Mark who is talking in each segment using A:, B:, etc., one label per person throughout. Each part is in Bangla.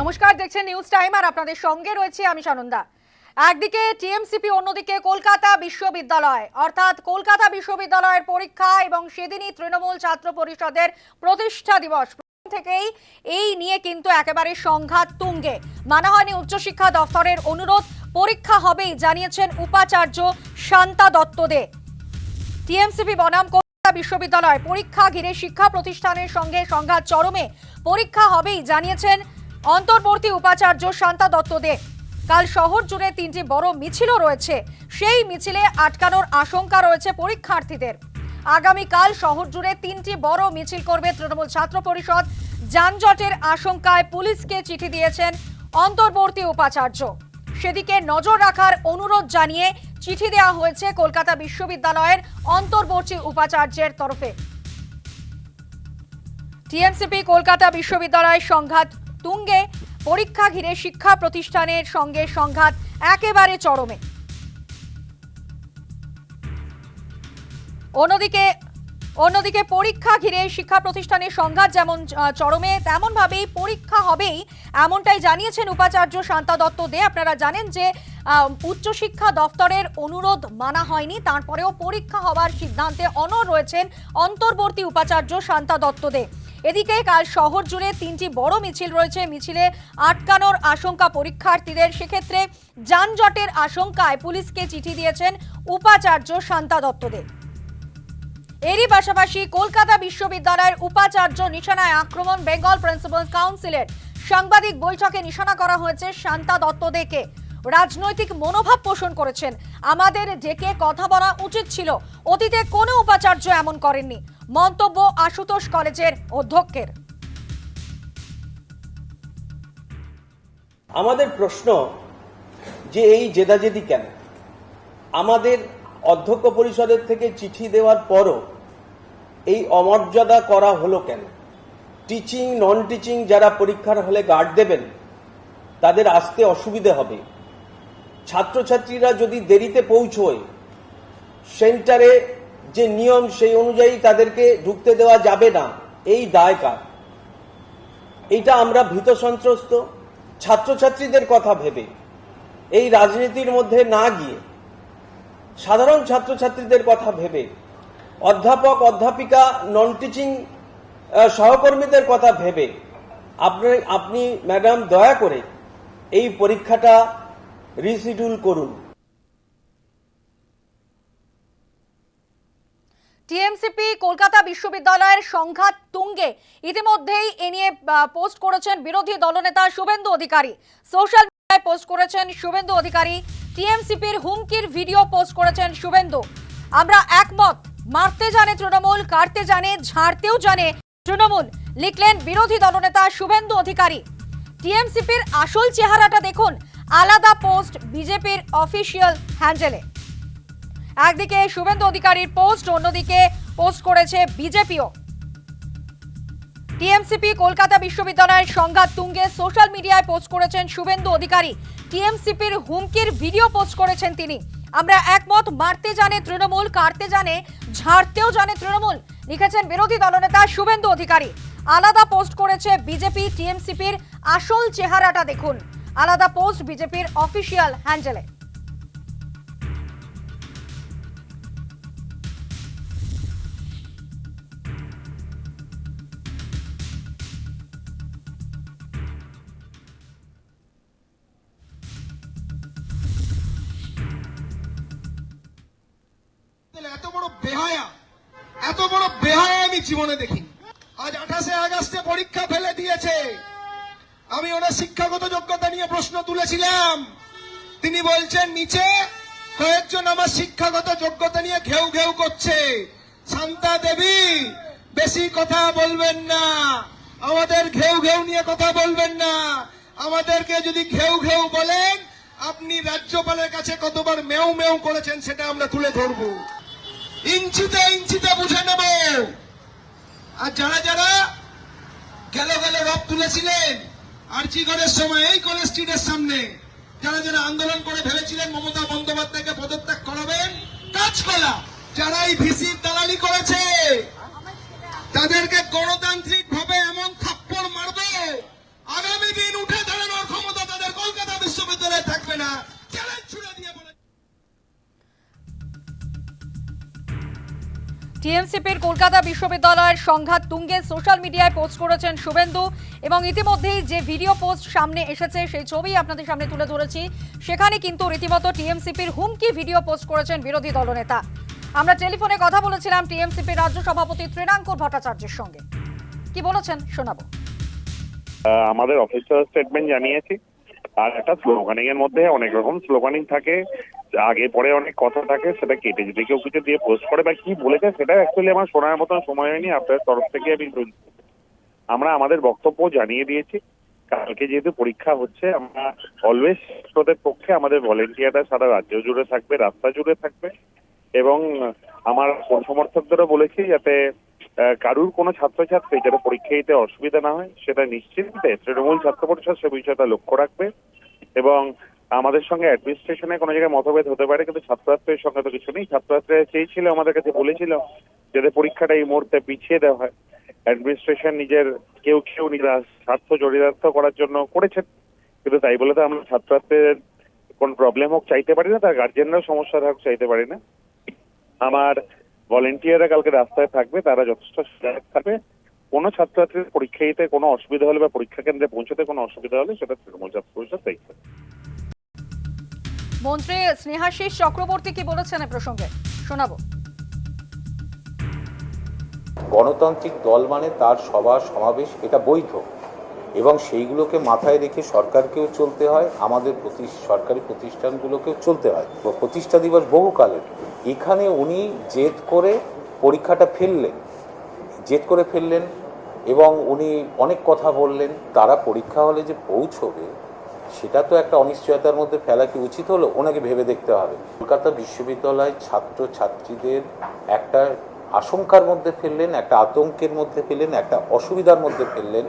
A: নমস্কার, দেখছেন নিউজ টাইম আর আপনাদের সঙ্গে রয়েছে আমি সানন্দা। একদিকে টিএমসিপি, অন্যদিকে কলকাতা বিশ্ববিদ্যালয়। অর্থাৎ কলকাতা বিশ্ববিদ্যালয়ের পরীক্ষা এবং সেদিনই তৃণমূল ছাত্র পরিষদের প্রতিষ্ঠা দিবস। থেকেই এই নিয়ে কিন্তু একেবারে সংঘাত তুঙ্গে। মানা হয়নি উচ্চশিক্ষা দফতরের অনুরোধ। পরীক্ষা হবেই, জানিয়েছেন উপাচার্য শান্তা দত্ত দে টিএমসিপি বনাম কলকাতা বিশ্ববিদ্যালয়। পরীক্ষা ঘিরে শিক্ষা প্রতিষ্ঠানের সঙ্গে সংঘাত চরমে। পরীক্ষা হবেই, জানিয়েছেন অন্তর্বর্তী উপাচার্য শান্তা দত্ত দে কাল শহর জুড়ে তিনটি বড় মিছিলও রয়েছে। সেই মিছিলে আটকানোর আশঙ্কা রয়েছে পরীক্ষার্থীদের। আগামীকাল শহর জুড়ে তিনটি বড় মিছিল করবে তৃণমূল ছাত্র পরিষদ। যানজটের আশঙ্কায় পুলিশকে চিঠি দিয়েছেন অন্তর্বর্তী উপাচার্য। সেদিকে নজর রাখার অনুরোধ জানিয়ে চিঠি দেওয়া হয়েছে কলকাতা বিশ্ববিদ্যালয়ের অন্তর্বর্তী উপাচার্যের তরফে। টিএমসিপি কলকাতা বিশ্ববিদ্যালয় সংঘাত তুঙ্গে পরীক্ষা ঘিরে শিক্ষা প্রতিষ্ঠানের সঙ্গে সংঘাত একেবারে চরমে। অন্যদিকে অন্যদিকে পরীক্ষা ঘিরে শিক্ষা প্রতিষ্ঠানের সংঘাত যেমন চরমে, তেমনভাবেই পরীক্ষা হবেই এমনটাই জানিয়েছেন উপাচার্য শান্তা দত্ত দে। আপনারা জানেন যে উচ্চশিক্ষা দফতরের অনুরোধ মানা হয়নি, তারপরেও পরীক্ষা হওয়ার সিদ্ধান্তে অনড় রয়েছেন অন্তর্বর্তী উপাচার্য শান্তা দত্ত দে। এদিকে কাল শহর জুড়ে তিনটি বড় মিছিল রয়েছে। মিছিলে আটকানোর আশঙ্কা পরীক্ষার্থীদের। সেক্ষেত্রে যানজটের আশঙ্কায় পুলিশকে চিঠি দিয়েছেন উপাচার্য শান্তা দত্ত দে এরই পাশাপাশি কলকাতা বিশ্ববিদ্যালয়ের উপাচার্য নিশানায় আক্রমণ। বেঙ্গল প্রিন্সিপাল কাউন্সিলের সাংবাদিক বৈঠকে নিশানা করা হয়েছে শান্তা দত্ত দেকে রাজনৈতিক মনোভাব পোষণ করেছেন। আমাদের ডেকে কথা বলা উচিত ছিল। অতীতে কোনো উপাচার্য এমন করেননি। মন্তব্য আশুতোষ কলেজের অধ্যক্ষের।
B: আমাদের প্রশ্ন যে এই জেদাজেদি কেন? আমাদের অধ্যক্ষ পরিষদের থেকে চিঠি দেওয়ার পরও এই অমর্যাদা করা হলো কেন? টিচিং নন টিচিং যারা পরীক্ষার হলে গার্ড দেবেন, তাদের আসতে অসুবিধে হবে। ছাত্রছাত্রীরা যদি দেরিতে পৌঁছয় সেন্টারে যে নিয়ম সেই অনুযায়ী তাদেরকে ঢুকতে দেওয়া যাবে না, এই দায় কার? এইটা আমরা ভীত সন্ত্রস্ত, ছাত্রছাত্রীদের কথা ভেবে, এই রাজনীতির মধ্যে না গিয়ে সাধারণ ছাত্রছাত্রীদের কথা ভেবে, অধ্যাপক, অধ্যাপিকা নন টিচিং সহকর্মীদের কথা ভেবে, আপনি আপনি ম্যাডাম, দয়া করে এই পরীক্ষাটা রিশিডিউল করুন।
A: টিএমসিপি কলকাতা বিশ্ববিদ্যালয়ের সংঘাত তুঙ্গে ইতিমধ্যেই এ নিয়ে পোস্ট করেছেন বিরোধী দলনেতা শুভেন্দু অধিকারী। সোশ্যাল মিডিয়ায় পোস্ট করেছেন শুভেন্দু অধিকারী, টিএমসিপির হুমকির ভিডিও পোস্ট করেছেন শুভেন্দু। আমরা একমত, মারতে জানে তৃণমূল, কাটতে জানে, ঝাড়তেও জানে তৃণমূল, লিখলেন বিরোধী দলনেতা শুভেন্দু অধিকারী। টিএমসিপির আসল চেহারাটা দেখুন, আলাদা পোস্ট বিজেপির অফিসিয়াল হ্যান্ডেলে। একদিকে শুভেন্দু অধিকারীর পোস্ট, অন্যদিকে পোস্ট করেছে বিজেপিও। টিএমসিপি কলকাতা বিশ্ববিদ্যালয়ের সংঘাত তুঙ্গে সোশ্যাল মিডিয়ায় পোস্ট করেছেন শুভেন্দু অধিকারী। টিএমসিপির হুমকির ভিডিও পোস্ট করেছেন তিনি। আমরা একমত, মারতে জানে তৃণমূল, কাটতে জানে, ঝাড়তেও জানে তৃণমূল, লিখেছেন বিরোধী দলনেতা শুভেন্দু অধিকারী। আলাদা পোস্ট করেছে বিজেপি, টিএমসিপির আসল চেহারাটা দেখুন। আলাদা পোস্ট বিজেপির অফিসিয়াল হ্যান্ডেলে।
C: বড় বেহায়া আমি জীবনে দেখিনি। আজ আঠাশে আগস্টে পরীক্ষা ফেলে দিয়েছে। আমি ওনার শিক্ষাগত যোগ্যতা নিয়ে প্রশ্ন তুলেছিলাম। তিনি বলছেন, নিচে কয়েকজন আমার শিক্ষাগত যোগ্যতা নিয়ে ঘেউ ঘেউ করছে। শান্তা দেবী, বেশি কথা বলবেন না। আমাদের ঘেউ ঘেউ নিয়ে কথা বলবেন না। আমাদেরকে যদি ঘেউ ঘেউ বলেন, আপনি রাজ্যপালের কাছে কতবার মেউ মেউ করেছেন সেটা আমরা তুলে ধরবো। ইঞ্চিতে ইঞ্চিতে বুঝে নেব। আর যারা যারা গেল গেল রব তুলেছিলেন, আর জি কলেজ সময় এই কলেজ স্ট্রিটের সামনে, যারা যারা আন্দোলন করে ভেবেছিলেন মমতা বন্দ্যোপাধ্যায়কে পদত্যাগ করাবেন কাজকলা যারা এই ভিসির দালালি করেছে, তাদেরকে গণতান্ত্রিক ভাবে এমন থাপ্পড় মারবে, আগামী দিন উঠে দাঁড়ানোর ক্ষমতা তাদের কলকাতা বিশ্ববিদ্যালয়ে থাকবে না।
A: টিএমসিপির কলকাতা বিশ্ববিদ্যালয়ের সংঘাত তুঙ্গে সোশ্যাল মিডিয়ায় পোস্ট করেছেন শুভেন্দু এবং ইতিমধ্যেই যে ভিডিও পোস্ট সামনে এসেছে, সেই ছবি আপনাদের সামনে তুলে ধরেছি। সেখানে কিন্তু রীতিমতো টিএমসিপির হুমকি ভিডিও পোস্ট করেছেন বিরোধী দলনেতা। আমরা টেলিফোনে কথা বলেছিলাম টিএমসিপির রাজ্য সভাপতি তৃণাঙ্কুর ভট্টাচার্যের সঙ্গে। কি বলেছেন শোনাবো।
D: আমাদের অফিসিয়াল স্টেটমেন্ট জানিয়েছি। আর একটা স্লোগানিং এর মধ্যে অনেক রকম স্লোগানিং থাকে। আগে পরে অনেক কথা থাকে, সেটা কেটে যদি কেউ কিছু দিয়ে পোস্ট করে বা কি বলেছে, সেটা অ্যাকচুয়ালি আমার শোনার মতন সময় হয়নি। আপনার তরফ থেকে আমি আমরা আমাদের বক্তব্য জানিয়ে দিয়েছি। কালকে যেহেতু পরীক্ষা হচ্ছে, আমরা অলওয়েজ ছাত্রদের পক্ষে আমাদের ভলেন্টিয়াররা সারা রাজ্য জুড়ে থাকবে, রাস্তা জুড়ে থাকবে। এবং আমার সমর্থকদেরও বলেছি যাতে কারুর কোনো ছাত্রছাত্রী যাতে পরীক্ষা দিতে অসুবিধা না হয়, সেটা নিশ্চিন্তে তৃণমূল ছাত্র পরিষদ সে বিষয়টা লক্ষ্য রাখবে এবং আমাদের সঙ্গে অ্যাডমিনিস্ট্রেশনে কোনো জায়গায় মতভেদ হতে পারে, কিন্তু ছাত্রছাত্রীর সঙ্গে তো কিছু নেই। ছাত্রছাত্রীরা চেয়েছিল, আমাদের কাছে বলেছিল যাতে পরীক্ষাটা এই মুহূর্তে পিছিয়ে দেওয়া হয়। অ্যাডমিনিস্ট্রেশন নিজের কেউ কেউ নিজের স্বার্থ চরিতার্থ করার জন্য করেছেন, কিন্তু তাই বলে তো আমরা ছাত্রছাত্রীদের কোন প্রবলেম হোক চাইতে পারি না, তার গার্জেনরাও সমস্যা হোক চাইতে পারি না। আমার ভলেন্টিয়াররা কালকে রাস্তায় থাকবে তারা যথেষ্ট সজাগ থাকবে কোনো ছাত্রছাত্রীর পরীক্ষা দিতে কোনো অসুবিধা হলে বা পরীক্ষা কেন্দ্রে পৌঁছতে কোনো অসুবিধা হলে সেটা তৃণমূল ছাত্র পরিষদ দেখবে।
A: মন্ত্রী স্নেহাশিস চক্রবর্তী কি বলেছেন এ প্রসঙ্গে? শোনাবো।
E: গণতান্ত্রিক দল মানে তার সভা সমাবেশ এটা বৈধ। এবং সেইগুলোকে মাথায় রেখে সরকারকেও চলতে হয়, আমাদের প্রতি, সরকারি প্রতিষ্ঠানগুলোকেও চলতে হয়। প্রতিষ্ঠা দিবস বহুকালের। এখানে উনি জেদ করে পরীক্ষাটা ফেললেন। জেদ করে ফেললেন এবং উনি অনেক কথা বললেন। তারা পরীক্ষা হলে যে পৌঁছবে, সেটা তো একটা অনিশ্চয়তার মধ্যে ফেলা কি উচিত হলো? ওনাকে ভেবে দেখতে হবে। কলকাতা বিশ্ববিদ্যালয় ছাত্র ছাত্রীদের একটা আশঙ্কার মধ্যে ফেললেন, একটা আতঙ্কের মধ্যে ফেললেন, একটা অসুবিধার মধ্যে ফেললেন।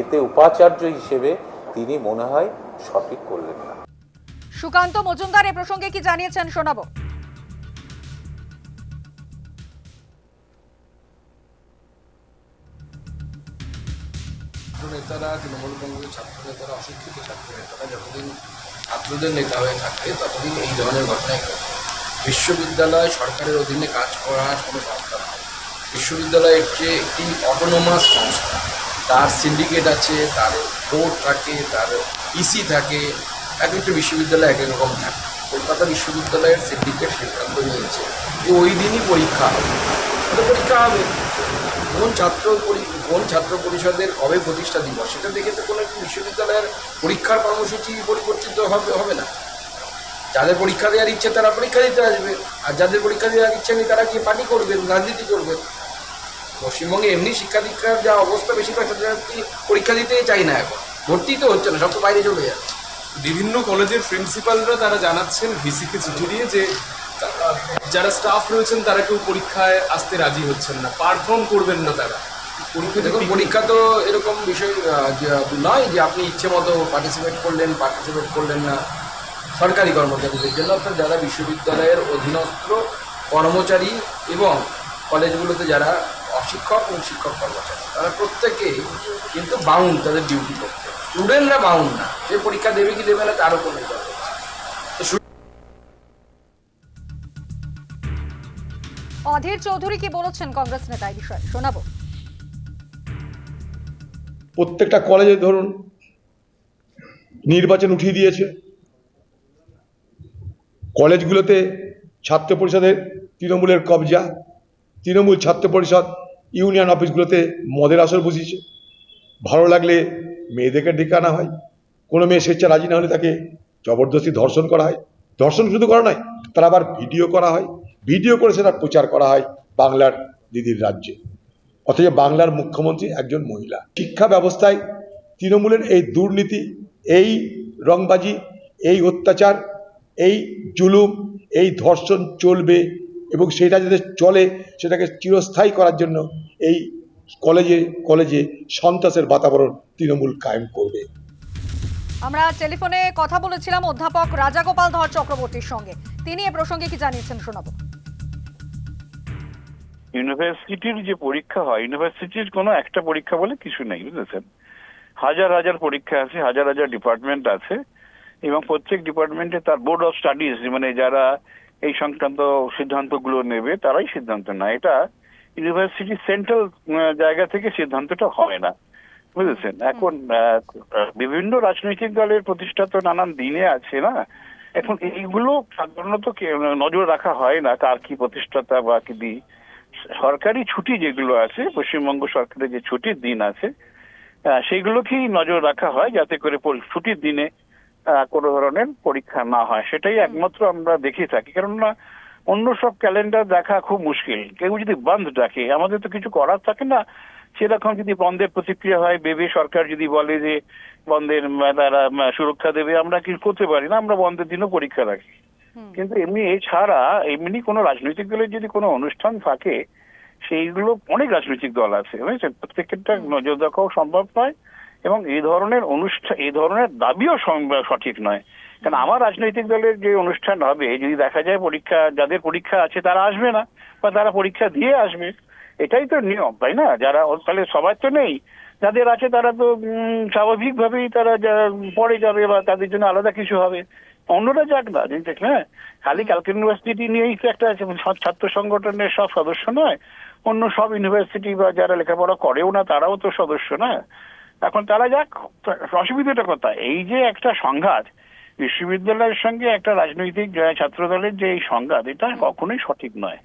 E: এতে উপাচার্য হিসেবে তিনি মনে হয় সঠিক করলেন না।
A: সুকান্ত মজুমদার এ প্রসঙ্গে কি জানিয়েছেন শোনাবো।
F: নেতারা তৃণমূল কংগ্রেসের ছাত্র নেতারা অশিক্ষিত ছাত্র নেতারা যতদিন ছাত্রদের নেতা হয়ে থাকবে ততদিন এই ধরনের ঘটনাই ঘটবে। বিশ্ববিদ্যালয় সরকারের অধীনে কাজ করার কোনো সংস্থা নয় বিশ্ববিদ্যালয় হচ্ছে একটি অটোনোমাস সংস্থা তার সিন্ডিকেট আছে, তার বোর্ড থাকে, তার ইসি থাকে, এক একটা বিশ্ববিদ্যালয় এক এক রকম থাকে। কলকাতা বিশ্ববিদ্যালয়ের সিন্ডিকেট সিদ্ধান্ত নিয়েছে যে ওই দিনই পরীক্ষা হবে। পরীক্ষা হবে। কোন ছাত্র কোন ছাত্র পরিষদের কবে প্রতিষ্ঠা দিবস, সেটা দেখে তো কোনো একটি বিশ্ববিদ্যালয়ের পরীক্ষার কর্মসূচি পরিবর্তিত হবে হবে না। যাদের পরীক্ষা দেওয়ার ইচ্ছে তারা পরীক্ষা দিতে আসবে। আর যাদের পরীক্ষা দেওয়ার ইচ্ছে নেই তারা কি পার্টি করবেন রাজনীতি করবেন পশ্চিমবঙ্গে এমনি শিক্ষা দীক্ষার যা অবস্থা বেশিরভাগ ছাত্রছাত্রী পরীক্ষা দিতেই চাই না এখন? ভর্তি তো হচ্ছে না সব তো বাইরে চলে যাচ্ছে।
G: বিভিন্ন কলেজের প্রিন্সিপালরা তারা জানাচ্ছেন ভিসিকে চিঠি দিয়ে যে যারা স্টাফ রয়েছেন তারা কেউ পরীক্ষায় আসতে রাজি হচ্ছেন না পারফর্ম করবেন না তারা। পরীক্ষা
F: দেখুন পরীক্ষা তো এরকম বিষয় নয় যে আপনি ইচ্ছে মতো পার্টিসিপেট করলেন পার্টিসিপেট করলেন না সরকারি কর্মচারীদের জন্য অর্থাৎ যারা বিশ্ববিদ্যালয়ের অধীনস্থ কর্মচারী এবং কলেজগুলোতে যারা অশিক্ষক এবং শিক্ষক কর্মচারী। তারা প্রত্যেকেই কিন্তু বাউন্ড তাদের ডিউটি করতে। স্টুডেন্টরা বাউন্ড না। সে পরীক্ষা দেবে কি দেবে না তার উপর নির্ভর করছে।
A: অধীর চৌধুরী কি বলেছেন কংগ্রেস নেতা এই বিষয়ে? শোনাবো।
H: প্রত্যেকটা কলেজে ধরুন নির্বাচন উঠিয়ে দিয়েছে। কলেজগুলোতে ছাত্র পরিষদের তৃণমূলের কবজা তৃণমূল ছাত্র পরিষদ ইউনিয়ন অফিসগুলোতে মদের আসর বসিয়েছে ভালো লাগলে মেয়েদেরকে ডেকে আনা হয়। কোনো মেয়ে স্বেচ্ছা রাজি না হলে তাকে জবরদস্তি ধর্ষণ করা হয়। ধর্ষণ শুধু করা নয়, তার আবার ভিডিও করা হয়। ভিডিও করে সেটা প্রচার করা হয় বাংলার দিদির রাজ্যে। অথচ বাংলার মুখ্যমন্ত্রী একজন মহিলা। শিক্ষা ব্যবস্থায় তৃণমূলের এই দুর্নীতি, এই রংবাজি, এই অত্যাচার, এই জুলুম, এই ধর্ষণ চলবে এবং সেটা যাতে চলে সেটাকে চিরস্থায়ী করার জন্য এই কলেজে কলেজে সন্ত্রাসের বাতাবরণ তৃণমূল কায়েম করবে।
A: আমরা টেলিফোনে কথা বলেছিলাম অধ্যাপক রাজাগোপাল ধর চক্রবর্তীর সঙ্গে। তিনি এ প্রসঙ্গে কি জানিয়েছেন শোনাবো?
I: ইউনিভার্সিটির যে পরীক্ষা হয় ইউনিভার্সিটির কোনো একটা পরীক্ষা বলে কিছু নেই বুঝেছেন? হাজার হাজার পরীক্ষা আছে হাজার হাজার ডিপার্টমেন্ট আছে এবং প্রত্যেক ডিপার্টমেন্টে তার বোর্ড অফ স্টাডিজ মানে যারা এই সংক্রান্ত সিদ্ধান্তগুলো নেবে তারাই সিদ্ধান্ত নেয়। এটা ইউনিভার্সিটি সেন্ট্রাল জায়গা থেকে সিদ্ধান্তটা হয় না। বুঝেছেন? এখন বিভিন্ন রাজনৈতিক দলের প্রতিষ্ঠা তো নানান দিনে আছে না? এখন এইগুলো সাধারণত নজর রাখা হয় না কার কি প্রতিষ্ঠাতা বা কি দি। সরকারি ছুটি যেগুলো আছে পশ্চিমবঙ্গ সরকারের যে ছুটির দিন আছে আহ, সেইগুলোকেই নজর রাখা হয় যাতে করে ছুটির দিনে কোনো ধরনের পরীক্ষা না হয়। সেটাই একমাত্র আমরা দেখে থাকি। কেননা অন্য সব ক্যালেন্ডার দেখা খুব মুশকিল। কেউ যদি বন্ধ ডাকে আমাদের তো কিছু করার থাকে না। সেরকম যদি বন্ধের প্রতিক্রিয়া হয় ভেবে সরকার যদি বলে যে বন্ধের তারা সুরক্ষা দেবে আমরা কিছু করতে পারি না আমরা বন্ধের দিনও পরীক্ষা রাখি। কিন্তু এমনি এছাড়া এমনি কোনো রাজনৈতিক দলের যদি কোনো অনুষ্ঠান থাকে সেইগুলো অনেক রাজনৈতিক দল আছে। বুঝেছেন? প্রত্যেকটা নজর দেখাও সম্ভব নয়। এবং এই ধরনের অনুষ্ঠান এই ধরনের দাবিও সঠিক নয়। কারণ আমার রাজনৈতিক দলের যে অনুষ্ঠান হবে যদি দেখা যায় পরীক্ষা যাদের পরীক্ষা আছে তারা আসবে না বা তারা পরীক্ষা দিয়ে আসবে এটাই তো নিয়ম তাই না? যারা তাহলে সবার তো নেই যাদের আছে তারা তো স্বাভাবিকভাবেই তারা পড়ে যাবে বা তাদের জন্য আলাদা কিছু হবে। অন্যরা যাক না জিনিসটা হ্যাঁ? খালি কালকে ইউনিভার্সিটি নিয়েই তো একটা আছে সব ছাত্র সংগঠনের সব সদস্য নয় অন্য সব ইউনিভার্সিটি বা যারা লেখাপড়া করেও না তারাও তো সদস্য না? এখন তারা যাক অসুবিধাটা কথা এই যে একটা সংঘাত বিশ্ববিদ্যালয়ের সঙ্গে একটা রাজনৈতিক ছাত্রদলের ছাত্র দলের যে এই সংঘাত এটা কখনোই সঠিক নয়।